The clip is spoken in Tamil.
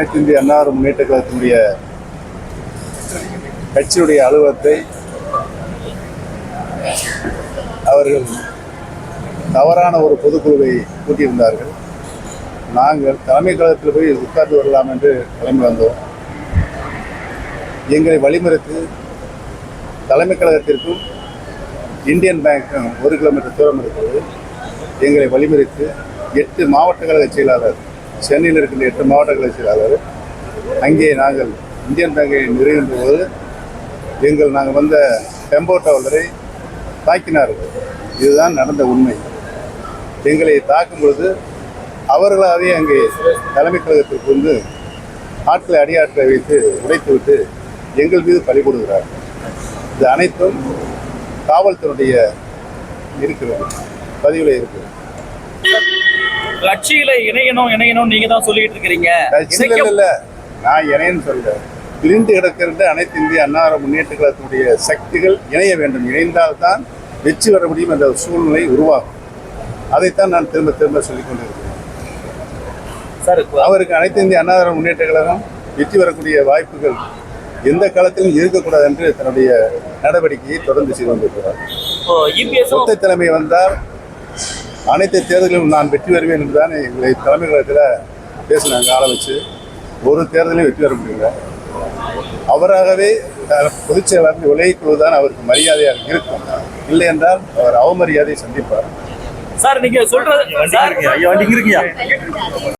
அனைத்து இந்திய அன்னார் முன்னேற்ற கழகத்தினுடைய கட்சியுடைய அலுவலகத்தை அவர்கள் தவறான ஒரு பொதுக்குழுவை கூட்டியிருந்தார்கள். நாங்கள் தலைமை கழகத்தில் போய் உட்கார்ந்து வரலாம் என்று கிளம்பி வந்தோம். எங்களை வழிமறித்து தலைமை கழகத்திற்கும் இந்தியன் பேங்க்கும் ஒரு கிலோமீட்டர் தூரம் இருக்கிறது. எங்களை வழிமறித்து எட்டு மாவட்ட கழக செயலாளர் சென்னையில் இருக்கின்ற எட்டு மாவட்டங்களை செயலாளர் அங்கே நாங்கள் இந்தியன் பேங்கை நிறுகின்ற போது எங்கள் நாங்கள் வந்த டெம்போ டவலரை தாக்கினார்கள். இதுதான் நடந்த உண்மை. எங்களை தாக்கும் பொழுது அவர்களாகவே அங்கே தலைமை கழகத்திற்கு வந்து ஆட்களை அடியாட்களை வைத்து உடைத்துவிட்டு எங்கள் மீது பழி கொடுக்கிறார் இது அனைத்தும் காவல்துறையுடைய இருக்கிறது. பதிவில் இருக்குது கட்சியில இணையணும் இணையணும் நீங்க தான் சொல்லிட்டு இருக்கிறீங்க. கட்சியில் இல்ல நான் இணையன்னு சொல்ல பிரிந்து கிடக்கின்ற அனைத்து இந்திய அன்னார முன்னேற்ற கழகத்தினுடைய சக்திகள் இணைய வேண்டும். இணைந்தால்தான் வெற்றி பெற முடியும் என்ற சூழ்நிலை உருவாகும். அதைத்தான் நான் திரும்ப திரும்ப சொல்லிக் கொண்டிருக்கிறேன். சார் அவருக்கு அனைத்து இந்திய அன்னார முன்னேற்ற கழகம் வெற்றி பெறக்கூடிய வாய்ப்புகள் எந்த காலத்திலும் இருக்கக்கூடாது என்று தன்னுடைய நடவடிக்கையை தொடர்ந்து செய்து இபிஎஸ் ஒத்தை தலைமை வந்தால் அனைத்து தேர்தலிலும் நான் வெற்றி பெறுவேன் என்று தான் எங்களை தலைமை கழகத்தில் பேசினாங்க வச்சு ஒரு தேர்தலையும் வெற்றி பெற முடியல. அவராகவே பொதுச் செயலாளர் விலகிக் கொள்வதுதான் அவருக்கு மரியாதையாக இருக்கும். இல்லை என்றால் அவர் அவமரியாதை சந்திப்பார். சார் நீங்க சொல்றது